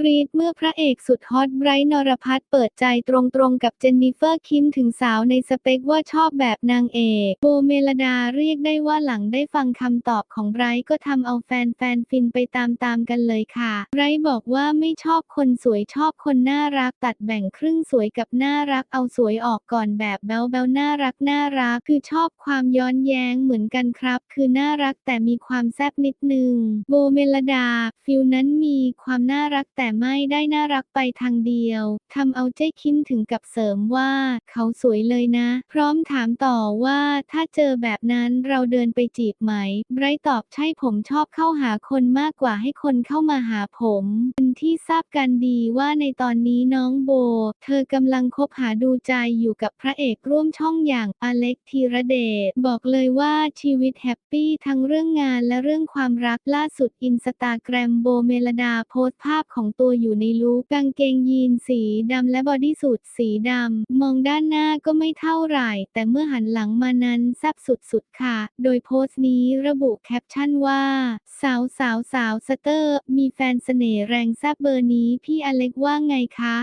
กรีดเมื่อพระเอกสุดฮอตไบรท์นรพัฒน์เปิดใจตรงๆกับเจนนิเฟอร์คิมถึงสาวในสเปคว่าชอบแบบนางเอกโบเมลดาเรียกได้ว่าหลังได้ฟังคำตอบของไบรท์ก็ทำเอาแฟนๆฟินไปตามๆกันเลยค่ะไบรท์บอกว่าไม่ชอบคนสวยชอบคนน่ารักตัดแบ่งครึ่งสวยกับน่ารักเอาสวยออกก่อนแบบแบ๊วๆน่ารักน่ารักคือชอบความย้อนแย้งเหมือนกันครับ คือน่ารักแต่มีความแซ่บนิดนึงโบเมลดาฟิลนั้นมีความน่ารักแต่แต่ไม่ได้น่ารักไปทางเดียวทำเอาเจ้คิมถึงกับเสริมว่า เขาสวยเลยนะ พร้อมถามต่อว่าถ้าเจอแบบนั้นเราเดินไปจีบไหม ไบรท์ตอบใช่ผมชอบเข้าหาคนมากกว่าให้คนเข้ามาหาผมเป็น ที่ทราบกันดีว่าในตอนนี้น้องโบ เธอกำลังคบหาดูใจอยู่กับพระเอกร่วมช่องอย่างอเล็กธีรเดชบอกเลยว่าชีวิตแฮปปี้ทั้งเรื่องงานและเรื่องความรักล่าสุดอินสตาแกรมโบเมลดาโพสต์ภาพของตัวอยู่ในลุคกางเกงยีนสีดำและบอดี้สูทสีดำ มองด้านหน้าก็ไม่เท่าไหร่ แต่เมื่อหันหลังมานั้นแซ่บสุดๆค่ะ โดยโพสต์นี้ระบุแคปชั่นว่า สาวสาวสาวสเตอร์ มีแฟนเสน่ห์แรงแซบเบอร์นี้พี่อเล็กว่าไงคะ